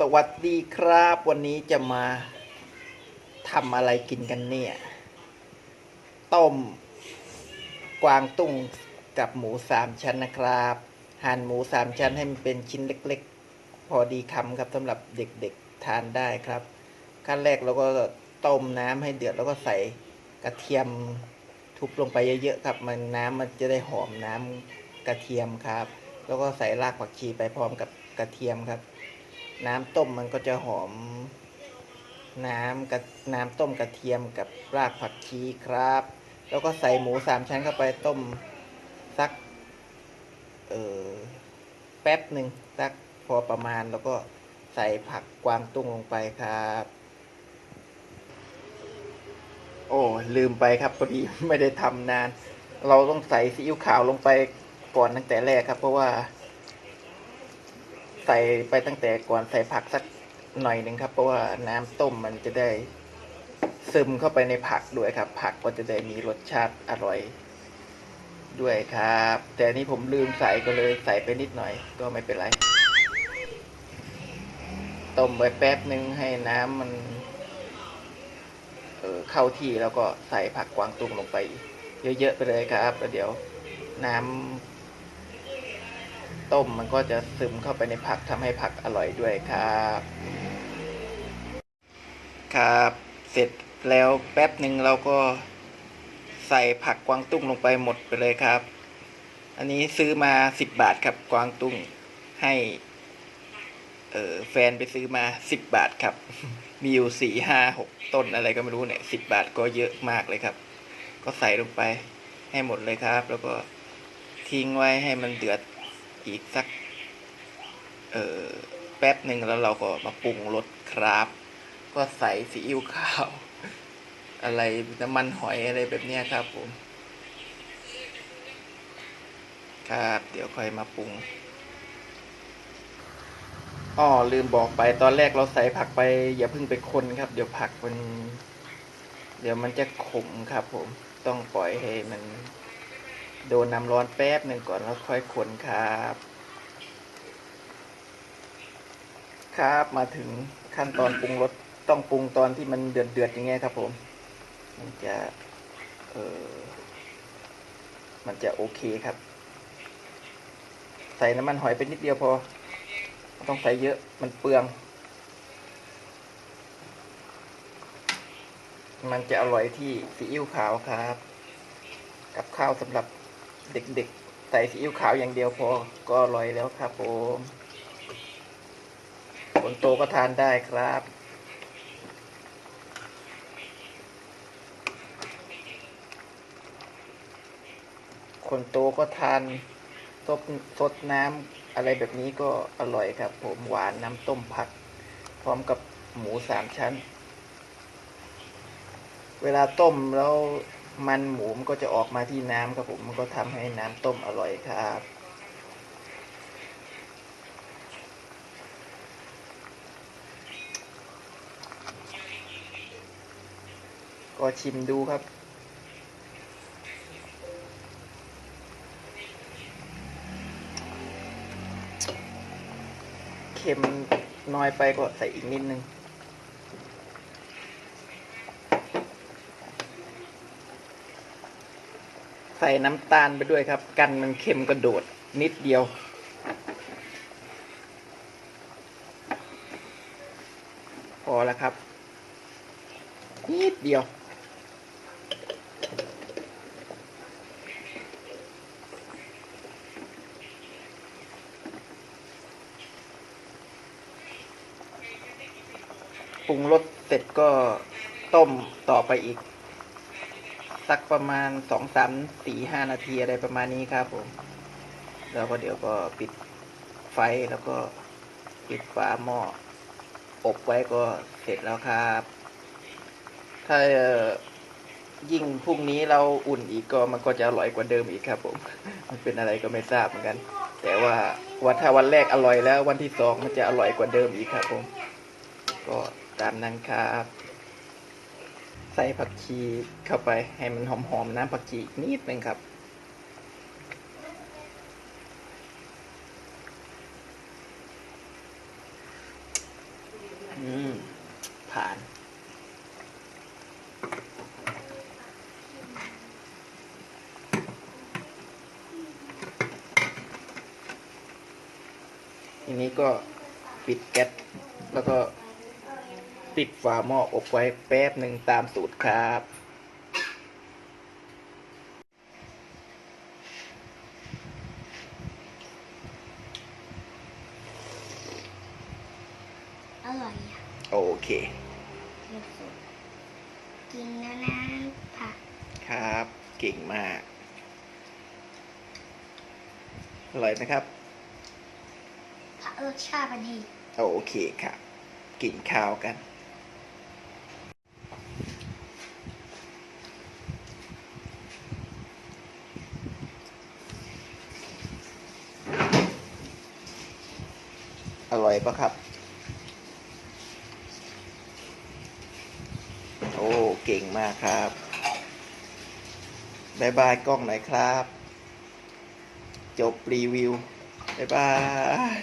สวัสดีครับ วันนี้จะมาทำอะไรกินกันเนี่ย ต้ม กวางตุ้งกับหมูสามชั้นนะครับ หั่นหมูสามชั้นให้มันเป็นชิ้นเล็ก ๆ พอดีคำครับสำหรับเด็กๆทานได้ครับ ขั้นแรกเราก็ต้มน้ำให้เดือดแล้วก็ใส่กระเทียมทุบลงไปเยอะๆครับ มันน้ำมันจะได้หอมน้ำกระเทียมครับ แล้วก็ใส่รากผักชีไปพร้อมกับกระเทียมครับ น้ำต้มมันก็จะหอมน้ำกับน้ำต้มกระเทียมกับรากผักชีครับ แล้วก็ใส่หมูสามชั้นเข้าไปต้มสัก เออแป๊บหนึ่งสักพอประมาณแล้วก็ใส่ผักกวางตุ้งลงไปครับ โอ้ลืมไปครับพอดีไม่ได้ทำนาน เราต้องใส่ซีอิ๊วขาวลงไปก่อนตั้งแต่แรกครับ เพราะว่า ใส่ไปตั้งแต่ก่อนใส่ผักสักหน่อยหนึ่งครับ เพราะว่าน้ำต้มมันจะได้ซึมเข้าไปในผักด้วยครับ ผักก็จะได้มีรสชาติอร่อยด้วยครับ แต่นี้ผมลืมใส่ก็เลยใส่ไปนิดหน่อยก็ไม่เป็นไร ต้มไปแป๊บหนึ่งให้น้ำมันเออเข้าที่แล้วก็ใส่ผักกวางตุ้งลงไป เยอะๆไปเลยครับแล้วเดี๋ยวน้ำ ต้มมันก็จะซึมเข้าไปในผักทำให้ผักอร่อยด้วยครับ ครับ เสร็จแล้วแป๊บหนึ่งเราก็ใส่ผักกวางตุ้งลงไปหมดไปเลยครับ อันนี้ซื้อมาสิบบาทครับกวางตุ้งให้ เออแฟนไปซื้อมาสิบบาทครับ มีอยู่สี่ห้าหกต้นอะไรก็ไม่รู้เนี่ยสิบบาทก็เยอะมากเลยครับ ก็ใส่ลงไปให้หมดเลยครับ แล้วก็ทิ้งไว้ให้มันเดือด อีกสักเออแป๊บหนึ่งแล้วเราก็มาปรุงรสครับ ก็ใส่ซีอิ๊วขาว อะไรน้ำมันหอยอะไรแบบนี้ครับผม ครับ เดี๋ยวค่อยมาปรุงอ๋อลืมบอกไปตอนแรกเราใส่ผักไป อย่าเพิ่งไปคนครับ เดี๋ยวผักมัน เดี๋ยวมันจะขมครับผมต้องปล่อยให้มัน โดนน้ำร้อนแป๊บหนึ่งก่อนแล้วค่อยคนครับ ครับมาถึงขั้นตอนปรุงรสต้องปรุงตอนที่มันเดือดเดือดๆอย่างเงี้ยครับผม มันจะเออมันจะโอเคครับ ใส่น้ำมันหอยไปนิดเดียวพอไม่ต้องใส่เยอะมันเปลือง มันจะอร่อยที่ซีอิ๊วขาวครับ กับข้าวสำหรับ เด็กๆ ใส่ซีอิ๊วขาวอย่างเดียวพอก็อร่อยแล้วครับผมคนโตก็ทานได้ครับคนโตก็ทานซดซดน้ำอะไรแบบนี้ก็อร่อยครับ ผมหวานน้ำต้มผัก พร้อมกับหมูสามชั้น เวลาต้มแล้ว มันหมูมันก็จะออกมาที่น้ำครับผมมันก็ทำให้น้ำต้มอร่อยครับก็ชิมดูครับ เค็มน้อยไปก็ใส่อีกนิดนึง ส่น้ำตาลไปด้วยครับ กันมันเค็มกระโดดนิดเดียว พอแล้วครับ นิดเดียว ปรุงรสเสร็จก็ต้มต่อไปอีก สักประมาณสองสามสี่ห้านาทีอะไรประมาณนี้ครับผม แล้วก็เดี๋ยวก็ปิดไฟแล้วก็ปิดฝาหม้ออบไว้ก็เสร็จแล้วครับ ถ้ายิ่งพรุ่งนี้เราอุ่นอีกก็มันก็จะอร่อยกว่าเดิมอีกครับผม มันเป็นอะไรก็ไม่ทราบเหมือนกัน แต่ว่าวันถ้าวันแรกอร่อยแล้ววันที่สองมันจะอร่อยกว่าเดิมอีกครับผม ก็ตามนั้นครับ ใส่ผักชีเข้าไปให้มันหอมๆน้ำผักชีนิดนึงครับ อืม ผ่าน ทีนี้ก็ปิดแก๊สแล้วก็ ปิดฝาหม้ออบไว้แป๊บหนึ่งตามสูตรครับ อร่อยอะโอเคสุดๆกินแล้วนะผักครับ เก่งมาก อร่อยนะครับ ผักรสชาติมันดีโอเคครับ กินข้าวกัน อร่อยปะครับ โอ้ เก่งมากครับบายบายกล้องหน่อยครับ จบรีวิวบายบาย